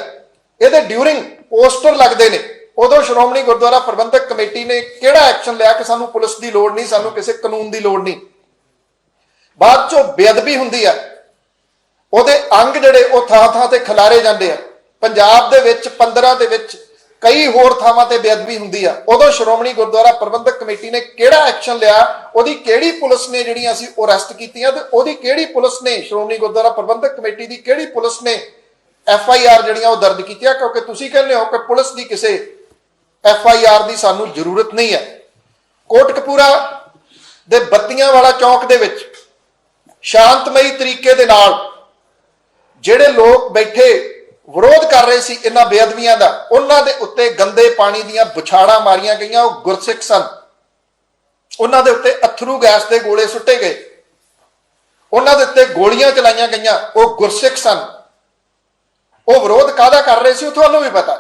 ਇਹਦੇ ਡਿਊਰਿੰਗ ਪੋਸਟਰ ਲੱਗਦੇ ਨੇ। ਉਦੋਂ ਸ਼੍ਰੋਮਣੀ ਗੁਰਦੁਆਰਾ ਪ੍ਰਬੰਧਕ ਕਮੇਟੀ ਨੇ ਕਿਹੜਾ ਐਕਸ਼ਨ ਲਿਆ ਕਿ ਸਾਨੂੰ ਪੁਲਿਸ ਦੀ ਲੋੜ ਨਹੀਂ, ਸਾਨੂੰ ਕਿਸੇ ਕਾਨੂੰਨ ਦੀ ਲੋੜ ਨਹੀਂ? ਬਾਅਦ ਚੋਂ ਬੇਅਦਬੀ ਹੁੰਦੀ ਆ। ਉਹਦੇ ਅੰਗ ਜਿਹੜੇ ਉਹ ਥਾਂ ਥਾਂ ਤੇ ਖਿਲਾਰੇ ਜਾਂਦੇ ਆ। ਪੰਜਾਬ ਦੇ ਵਿੱਚ 15 ਦੇ ਵਿੱਚ ਕਈ ਹੋਰ ਥਾਵਾਂ ਤੇ ਬੇਅਦਬੀ ਹੁੰਦੀ ਆ। ਉਦੋਂ ਸ਼੍ਰੋਮਣੀ ਗੁਰਦੁਆਰਾ ਪ੍ਰਬੰਧਕ ਕਮੇਟੀ ਨੇ ਕਿਹੜਾ ਐਕਸ਼ਨ ਲਿਆ? ਉਹਦੀ ਕਿਹੜੀ ਪੁਲਿਸ ਨੇ ਜਿਹੜੀਆਂ ਅਸੀਂ ਉਹ ਅਰੈਸਟ ਕੀਤੀਆਂ ਤੇ ਉਹਦੀ ਕਿਹੜੀ ਪੁਲਿਸ ਨੇ, ਸ਼੍ਰੋਮਣੀ ਗੁਰਦੁਆਰਾ ਪ੍ਰਬੰਧਕ ਕਮੇਟੀ ਦੀ ਕਿਹੜੀ ਪੁਲਿਸ ਨੇ ਐਫ ਆਈ ਆਰ ਜਿਹੜੀਆਂ ਉਹ ਦਰਜ ਕੀਤੀਆਂ? ਕਿਉਂਕਿ ਤੁਸੀਂ ਕਹਿੰਦੇ ਹੋ ਕਿ ਪੁਲਿਸ ਦੀ ਕਿਸੇ ਐਫ ਆਈ ਆਰ ਦੀ ਸਾਨੂੰ ਜ਼ਰੂਰਤ ਨਹੀਂ ਹੈ। ਕੋਟਕਪੂਰਾ ਦੇ ਬੱਤੀਆਂ ਵਾਲਾ ਚੌਕ ਦੇ ਵਿੱਚ ਸ਼ਾਂਤਮਈ ਤਰੀਕੇ ਦੇ ਨਾਲ ਜਿਹੜੇ ਲੋਕ ਬੈਠੇ ਵਿਰੋਧ ਕਰ ਰਹੇ ਸੀ ਇਹਨਾਂ ਬੇਅਦਬੀਆਂ ਦਾ, ਉਹਨਾਂ ਦੇ ਉੱਤੇ ਗੰਦੇ ਪਾਣੀ ਦੀਆਂ ਬੁਛਾੜਾਂ ਮਾਰੀਆਂ ਗਈਆਂ, ਉਹ ਗੁਰਸਿੱਖ ਸਨ। ਉਹਨਾਂ ਦੇ ਉੱਤੇ ਅਥਰੂ ਗੈਸ ਦੇ ਗੋਲੇ ਸੁੱਟੇ ਗਏ। ਉਹਨਾਂ ਦੇ ਉੱਤੇ ਗੋਲੀਆਂ ਚਲਾਈਆਂ ਗਈਆਂ, ਉਹ ਗੁਰਸਿੱਖ ਸਨ। ਉਹ ਵਿਰੋਧ ਕਾਹਦਾ ਕਰ ਰਹੇ ਸੀ ਉਹ ਤੁਹਾਨੂੰ ਵੀ ਪਤਾ।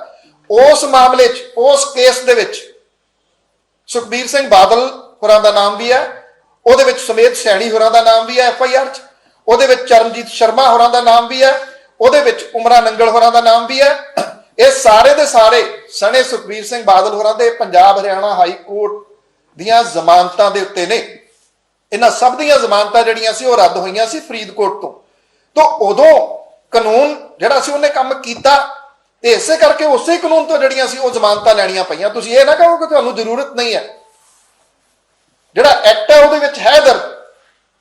ਉਸ ਮਾਮਲੇ 'ਚ, ਉਸ ਕੇਸ ਦੇ ਵਿੱਚ ਸੁਖਬੀਰ ਸਿੰਘ ਬਾਦਲ ਹੋਰਾਂ ਦਾ ਨਾਮ ਵੀ ਹੈ। ਉਹਦੇ ਵਿੱਚ ਸਮੇਤ ਸੈਣੀ ਹੋਰਾਂ ਦਾ ਨਾਮ ਵੀ ਹੈ ਐਫ ਆਈ ਆਰ 'ਚ। ਉਹਦੇ ਵਿੱਚ ਚਰਨਜੀਤ ਸ਼ਰਮਾ ਹੋਰਾਂ ਦਾ ਨਾਮ ਵੀ ਹੈ। ਉਹਦੇ ਵਿੱਚ ਉਮਰਾ ਨੰਗਲ ਹੋਰਾਂ ਦਾ ਨਾਮ ਵੀ ਹੈ। ਇਹ ਸਾਰੇ ਦੇ ਸਾਰੇ ਸਣੇ ਸੁਖਬੀਰ ਸਿੰਘ ਬਾਦਲ ਹੋਰਾਂ ਦੇ ਪੰਜਾਬ ਹਰਿਆਣਾ ਹਾਈ ਕੋਰਟ ਦੀਆਂ ਜ਼ਮਾਨਤਾਂ ਦੇ ਉੱਤੇ ਨੇ। ਇਹਨਾਂ ਸਭ ਦੀਆਂ ਜ਼ਮਾਨਤਾਂ ਜਿਹੜੀਆਂ ਸੀ ਉਹ ਰੱਦ ਹੋਈਆਂ ਸੀ ਫਰੀਦਕੋਟ ਤੋਂ। ਤੋਂ ਉਦੋਂ ਕਾਨੂੰਨ ਜਿਹੜਾ ਸੀ ਉਹਨੇ ਕੰਮ ਕੀਤਾ ਤੇ ਇਸੇ ਕਰਕੇ ਉਸੇ ਕਾਨੂੰਨ ਤੋਂ ਜਿਹੜੀਆਂ ਸੀ ਉਹ ਜ਼ਮਾਨਤਾਂ ਲੈਣੀਆਂ ਪਈਆਂ। ਤੁਸੀਂ ਇਹ ਨਾ ਕਹੋ ਕਿ ਤੁਹਾਨੂੰ ਜ਼ਰੂਰਤ ਨਹੀਂ ਹੈ। ਜਿਹੜਾ ਐਕਟ ਹੈ ਉਹਦੇ ਵਿੱਚ ਹੈ ਦਰਜ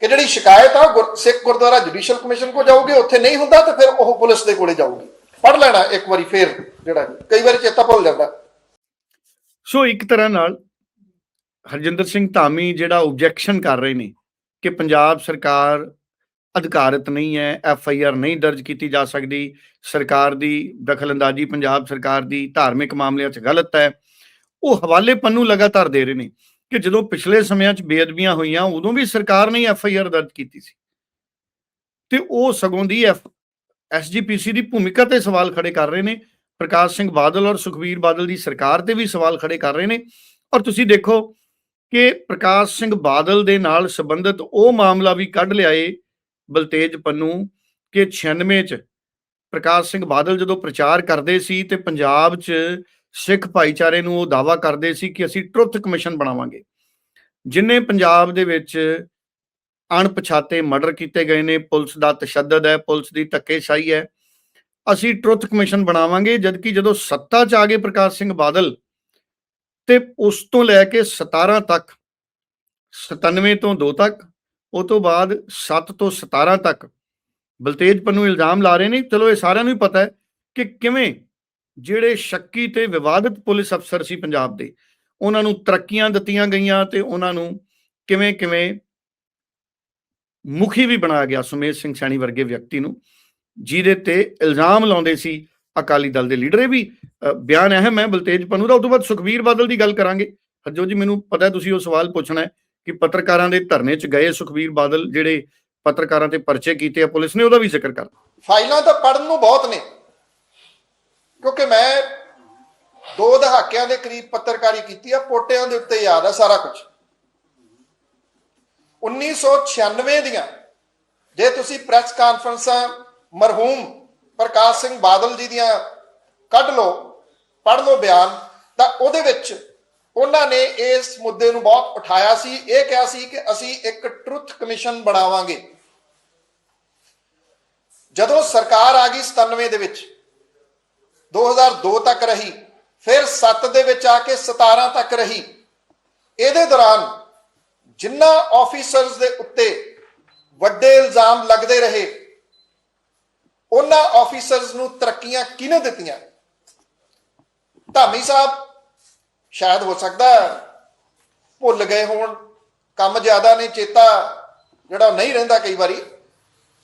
ਕਿ ਜਿਹੜੀ ਸ਼ਿਕਾਇਤ ਆ ਸਿੱਖ ਗੁਰਦੁਆਰਾ ਜੁਡੀਸ਼ੀਅਲ ਕਮਿਸ਼ਨ ਕੋ ਜਾਊਗੀ, ਉੱਥੇ ਨਹੀਂ ਹੁੰਦਾ ਤਾਂ ਫਿਰ ਉਹ ਪੁਲਿਸ ਦੇ ਕੋਲੇ ਜਾਊਗੀ। ਪੜ ਲੈਣਾ ਇੱਕ ਵਾਰੀ ਫੇਰ ਜਿਹੜਾ, ਕਈ ਵਾਰੀ ਚੇਤਾ ਭੁੱਲ ਜਾਂਦਾ। ਸੋ ਇੱਕ ਤਰ੍ਹਾਂ ਨਾਲ ਹਰਜਿੰਦਰ ਸਿੰਘ ਧਾਮੀ ਜਿਹੜਾ ਆਬਜੈਕਸ਼ਨ ਕਰ ਰਹੇ ਨੇ ਕਿ ਪੰਜਾਬ ਸਰਕਾਰ ਅਧਿਕਾਰਤ ਨਹੀਂ ਹੈ ਐਫ ਆਈ ਆਰ ਨਹੀਂ ਦਰਜ ਕੀਤੀ ਜਾ ਸਕਦੀ, ਸਰਕਾਰ ਦੀ ਦਖਲਅੰਦਾਜ਼ੀ ਪੰਜਾਬ ਸਰਕਾਰ ਦੀ ਧਾਰਮਿਕ ਮਾਮਲਿਆਂ 'ਚ ਗਲਤ ਹੈ। ਉਹ ਹਵਾਲੇ ਪੰਨੂ ਲਗਾਤਾਰ ਦੇ ਰਹੇ ਨੇ। ਕਿ ਜਦੋਂ ਪਿਛਲੇ ਸਮਿਆਂ 'ਚ ਬੇਅਦਬੀਆਂ ਹੋਈਆਂ, ਉਦੋਂ ਵੀ ਸਰਕਾਰ ਨੇ ਐਫ ਆਈ ਆਰ ਦਰਜ ਕੀਤੀ ਸੀ। ਤੇ ਉਹ ਸਗੋਂ ਦੀ ਐਫ ਐਸਜੀਪੀਸੀ ਦੀ ਭੂਮਿਕਾ ਤੇ ਸਵਾਲ ਖੜੇ ਕਰ ਰਹੇ ਨੇ। ਪ੍ਰਕਾਸ਼ ਸਿੰਘ ਬਾਦਲ ਔਰ ਸੁਖਬੀਰ ਬਾਦਲ ਦੀ ਸਰਕਾਰ ਤੇ ਵੀ ਸਵਾਲ ਖੜੇ ਕਰ ਰਹੇ ਨੇ। ਔਰ ਤੁਸੀਂ ਦੇਖੋ ਕਿ ਪ੍ਰਕਾਸ਼ ਸਿੰਘ ਬਾਦਲ ਦੇ ਨਾਲ ਸੰਬੰਧਿਤ ਉਹ ਮਾਮਲਾ ਵੀ ਕੱਢ ਲਿਆਏ ਬਲਤੇਜ ਪੰਨੂ, ਕਿ 96 ਚ ਪ੍ਰਕਾਸ਼ ਸਿੰਘ ਬਾਦਲ ਜਦੋਂ ਪ੍ਰਚਾਰ ਕਰਦੇ ਸੀ ਤੇ ਪੰਜਾਬ 'ਚ ਸਿੱਖ ਭਾਈਚਾਰੇ ਨੂੰ ਉਹ ਦਾਵਾ ਕਰਦੇ ਸੀ ਕਿ ਅਸੀਂ ਟਰੁੱਥ ਕਮਿਸ਼ਨ ਬਣਾਵਾਂਗੇ। ਜਿਨੇ ਪੰਜਾਬ ਦੇ ਵਿੱਚ ਅਣਪਛਾਤੇ ਮਰਡਰ ਕੀਤੇ ਗਏ ਨੇ, ਪੁਲਿਸ ਦਾ ਤਸ਼ੱਦਦ ਹੈ, ਪੁਲਿਸ ਦੀ ਧੱਕੇਸ਼ਾਹੀ ਹੈ, ਅਸੀਂ ਟਰੁੱਥ ਕਮਿਸ਼ਨ ਬਣਾਵਾਂਗੇ, ਜਦਕਿ ਜਦੋਂ ਸੱਤਾ 'ਚ ਆ ਗਏ ਪ੍ਰਕਾਸ਼ ਸਿੰਘ ਬਾਦਲ, ਤੇ ਉਸ ਤੋਂ ਲੈ ਕੇ 17 ਤੱਕ 97 ਤੋਂ 2 ਤੱਕ, ਉਹ ਤੋਂ ਬਾਅਦ 7 ਤੋਂ 17 ਤੱਕ ਬਲਤੇਜ ਪੰਨੂ ਇਲਜ਼ਾਮ ਲਾ ਰਹੇ ਨੇ। ਚਲੋ, ਇਹ ਸਾਰਿਆਂ ਨੂੰ ਹੀ ਪਤਾ ਹੈ ਕਿ ਕਿਵੇਂ ਜਿਹੜੇ ਸ਼ੱਕੀ ਤੇ ਵਿਵਾਦਿਤ ਪੁਲਿਸ ਅਫਸਰ ਸੀ ਪੰਜਾਬ ਦੇ, ਉਹਨਾਂ ਨੂੰ ਤਰੱਕੀਆਂ ਦਿੱਤੀਆਂ ਗਈਆਂ ਤੇ ਉਹਨਾਂ ਨੂੰ ਕਿਵੇਂ ਕਿਵੇਂ ਮੁਖੀ ਵੀ ਬਣਾਇਆ ਗਿਆ ਸੁਮੇਸ਼ ਸਿੰਘ ਸੈਣੀ ਵਰਗੇ ਵਿਅਕਤੀ ਨੂੰ, ਜਿਹਦੇ ਤੇ ਇਲਜ਼ਾਮ ਲਾਉਂਦੇ ਸੀ ਅਕਾਲੀ ਦਲ ਦੇ ਲੀਡਰ। ਇਹ ਵੀ ਬਿਆਨ ਅਹਿਮ ਹੈ ਬਲਤੇਜ ਪੰਨੂ ਦਾ ਉਸ ਤੋਂ ਬਾਅਦ ਸੁਖਬੀਰ ਬਾਦਲ ਦੀ ਗੱਲ ਕਰਾਂਗੇ। ਹਰਜੋ ਜੀ, ਮੈਨੂੰ ਪਤਾ ਤੁਸੀਂ ਉਹ ਸਵਾਲ ਪੁੱਛਣਾ ਹੈ ਕਿ ਪੱਤਰਕਾਰਾਂ ਦੇ ਧਰਨੇ 'ਚ ਗਏ ਸੁਖਬੀਰ ਬਾਦਲ, ਜਿਹੜੇ ਪੱਤਰਕਾਰਾਂ ਤੇ ਪਰਚੇ ਕੀਤੇ ਆ ਪੁਲਿਸ ਨੇ, ਉਹਦਾ ਵੀ ਜ਼ਿਕਰ ਕਰ ਫਾਈਲਾਂ ਤਾਂ ਪੜਨ ਨੂੰ ਬਹੁਤ ਨੇ। ਕਿਉਂਕਿ ਮੈਂ ਦੋ ਦਹਾਕਿਆਂ ਦੇ ਕਰੀਬ ਪੱਤਰਕਾਰੀ ਕੀਤੀ ਆ, ਪੋਟਿਆਂ ਦੇ ਉੱਤੇ ਯਾਦ ਆ ਸਾਰਾ ਕੁਝ 1996 ਦੀਆਂ ਜੇ ਤੁਸੀਂ ਪ੍ਰੈਸ ਕਾਨਫਰੰਸਾਂ ਮਰਹੂਮ ਪ੍ਰਕਾਸ਼ ਸਿੰਘ ਬਾਦਲ ਜੀ ਦੀਆਂ ਕੱਢ ਲਓ, ਪੜ੍ਹ ਲਓ ਬਿਆਨ, ਤਾਂ ਉਹਦੇ ਵਿੱਚ ਉਹਨਾਂ ਨੇ ਇਸ ਮੁੱਦੇ ਨੂੰ ਬਹੁਤ ਉਠਾਇਆ ਸੀ। ਇਹ ਕਿਹਾ ਸੀ ਕਿ ਅਸੀਂ ਇੱਕ ਟਰੁੱਥ ਕਮਿਸ਼ਨ ਬਣਾਵਾਂਗੇ। ਜਦੋਂ ਸਰਕਾਰ ਆ ਗਈ 97 ਦੇ ਵਿੱਚ 2002 ਤੱਕ ਰਹੀ, ਫਿਰ 7 ਦੇ ਵਿੱਚ ਆ ਕੇ 17 ਤੱਕ ਰਹੀ। ਇਹਦੇ ਦੌਰਾਨ ਜਿੰਨਾ ਆਫੀਸਰਸ ਦੇ ਉੱਤੇ ਵੱਡੇ ਇਲਜ਼ਾਮ ਲੱਗਦੇ ਰਹੇ, ਉਹਨਾਂ ਆਫੀਸਰਸ ਨੂੰ ਤਰੱਕੀਆਂ ਕਿਹਨੇ ਦਿੱਤੀਆਂ? ਧਾਮੀ ਸਾਹਿਬ, ਸ਼ਾਇਦ ਹੋ ਸਕਦਾ ਭੁੱਲ ਗਏ ਹੋਣ, ਕੰਮ ਜ਼ਿਆਦਾ ਨੇ, ਚੇਤਾ ਜਿਹੜਾ ਉਹ ਨਹੀਂ ਰਹਿੰਦਾ ਕਈ ਵਾਰੀ।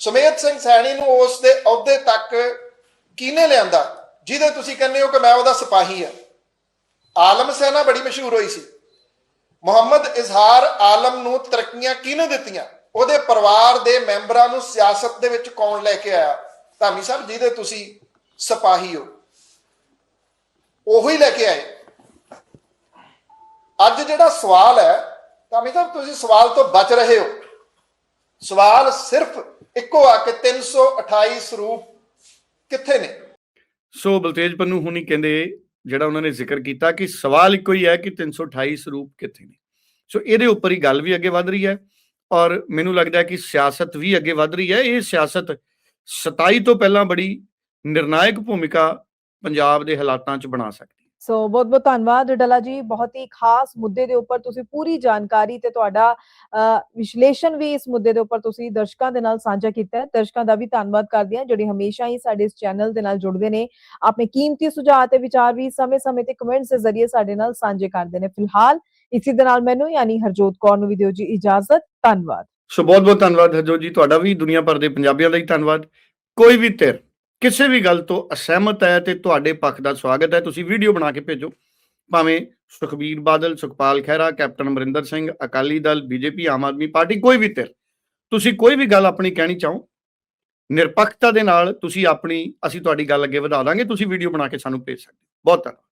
ਸੁਮੇਧ ਸਿੰਘ ਸੈਣੀ ਨੂੰ ਉਸ ਦੇ ਅਹੁਦੇ ਤੱਕ ਕਿਹਨੇ ਲਿਆਂਦਾ? ਜਿਹਦੇ ਤੁਸੀਂ ਕਹਿੰਦੇ ਹੋ ਕਿ ਮੈਂ ਉਹਦਾ ਸਿਪਾਹੀ ਆ ਆਲਮ ਸੈਨਾ ਬੜੀ ਮਸ਼ਹੂਰ ਹੋਈ ਸੀ। ਮੁਹੰਮਦ ਇਜ਼ਹਾਰ ਆਲਮ ਨੂੰ ਤਰੱਕੀਆਂ ਕਿਹਨੇ ਦਿੱਤੀਆਂ? ਉਹਦੇ ਪਰਿਵਾਰ ਦੇ ਮੈਂਬਰਾਂ ਨੂੰ ਸਿਆਸਤ ਦੇ ਵਿੱਚ ਕੌਣ ਲੈ ਕੇ ਆਇਆ? ਧਾਮੀ ਸਾਹਿਬ, ਜਿਹਦੇ ਤੁਸੀਂ ਸਿਪਾਹੀ ਹੋ। ਉਹੀ ਲੈ ਕੇ ਆਏ। ਅੱਜ ਜਿਹੜਾ ਸਵਾਲ ਹੈ, ਧਾਮੀ ਸਾਹਿਬ, ਤੁਸੀਂ ਸਵਾਲ ਤੋਂ ਬਚ ਰਹੇ ਹੋ। ਸਵਾਲ ਸਿਰਫ ਇੱਕੋ ਆ ਕਿ 328 ਸਰੂਪ ਕਿੱਥੇ ਨੇ? ਸੋ ਬਲਤੇਜ ਪੰਨੂ ਹੁਣੀ ਕਹਿੰਦੇ, ਜਿਹੜਾ ਉਹਨਾਂ ਨੇ ਜ਼ਿਕਰ ਕੀਤਾ ਕਿ ਸਵਾਲ ਇੱਕੋ ਹੀ ਹੈ ਕਿ 328 ਸਰੂਪ ਕਿੱਥੇ ਨੇ। ਸੋ ਇਹਦੇ ਉੱਪਰ ਹੀ ਗੱਲ ਵੀ ਅੱਗੇ ਵਧ ਰਹੀ ਹੈ ਔਰ ਮੈਨੂੰ ਲੱਗਦਾ ਹੈ ਕਿ ਸਿਆਸਤ ਵੀ ਅੱਗੇ ਵਧ ਰਹੀ ਹੈ। ਇਹ ਸਿਆਸਤ 27 ਤੋਂ ਪਹਿਲਾਂ ਬੜੀ ਨਿਰਣਾਇਕ ਭੂਮਿਕਾ ਪੰਜਾਬ ਦੇ ਹਾਲਾਤਾਂ 'ਚ ਬਣਾ ਸਕਦੀ ਸੋ ਬਹੁਤ ਬਹੁਤ ਧੰਨਵਾਦ ਡਲਾ ਜੀ। ਬਹੁਤ ਹੀ ਖਾਸ ਮੁੱਦੇ ਦੇ ਉੱਪਰ ਤੁਸੀਂ ਪੂਰੀ ਜਾਣਕਾਰੀ ਤੇ ਤੁਹਾਡਾ ਵਿਸ਼ਲੇਸ਼ਣ ਵੀ ਇਸ ਮੁੱਦੇ ਦੇ ਉੱਪਰ ਤੁਸੀਂ ਦਰਸ਼ਕਾਂ ਦੇ ਨਾਲ ਸਾਂਝਾ ਕੀਤਾ ਹੈ। ਦਰਸ਼ਕਾਂ ਦਾ ਵੀ ਧੰਨਵਾਦ ਕਰਦੇ ਹਾਂ, ਜਿਹੜੇ ਹਮੇਸ਼ਾ ਹੀ ਸਾਡੇ ਇਸ ਚੈਨਲ ਦੇ ਨਾਲ ਜੁੜਦੇ ਨੇ। ਆਪਣੇ ਕੀਮਤੀ ਸੁਝਾਅ ਤੇ ਵਿਚਾਰ ਵੀ ਸਮੇਂ-ਸਮੇਂ ਤੇ ਕਮੈਂਟਸ ਦੇ ਜ਼ਰੀਏ ਸਾਡੇ ਨਾਲ ਸਾਂਝੇ ਕਰਦੇ ਨੇ। ਫਿਲਹਾਲ ਇਸੇ ਦੇ ਨਾਲ ਮੈਨੂੰ ਯਾਨੀ ਹਰਜੋਤ ਕੌਰ ਨੂੰ ਵੀ ਦਿਓ ਜੀ ਇਜਾਜ਼ਤ। ਧੰਨਵਾਦ। ਸੋ ਬਹੁਤ ਬਹੁਤ ਧੰਨਵਾਦ ਹਰਜੋਤ ਜੀ। ਤੁਹਾਡਾ ਵੀ ਦੁਨੀਆ ਭਰ ਦੇ ਪੰਜਾਬੀਆਂ ਦਾ ਹੀ ਧੰਨਵਾਦ। ਕੋਈ ਵੀ ਧਿਰ ਕਿਸੇ ਵੀ ਗੱਲ ਤੋਂ ਅਸਹਿਮਤ ਹੈ ਤੇ ਤੁਹਾਡੇ ਪੱਖ ਦਾ ਸਵਾਗਤ ਹੈ, ਤੁਸੀਂ ਵੀਡੀਓ ਬਣਾ ਕੇ ਭੇਜੋ। ਭਾਵੇਂ Sukhbir Badal, Sukhpal Khaira, captain Amarinder Singh, Akali Dal, BJP, Aam Aadmi party, ਕੋਈ ਵੀ ਧਿਰ, ਤੁਸੀਂ ਕੋਈ ਵੀ ਗੱਲ ਆਪਣੀ ਕਹਿਣੀ ਚਾਹੋ, ਨਿਰਪੱਖਤਾ ਦੇ ਨਾਲ ਤੁਸੀਂ ਆਪਣੀ, ਅਸੀਂ ਤੁਹਾਡੀ ਗੱਲ ਅੱਗੇ ਵਧਾ ਦਾਂਗੇ, ਤੁਸੀਂ ਵੀਡੀਓ ਬਣਾ ਕੇ ਸਾਨੂੰ ਭੇਜ ਸਕਦੇ ਹੋ। ਬਹੁਤ ਧੰਨਵਾਦ।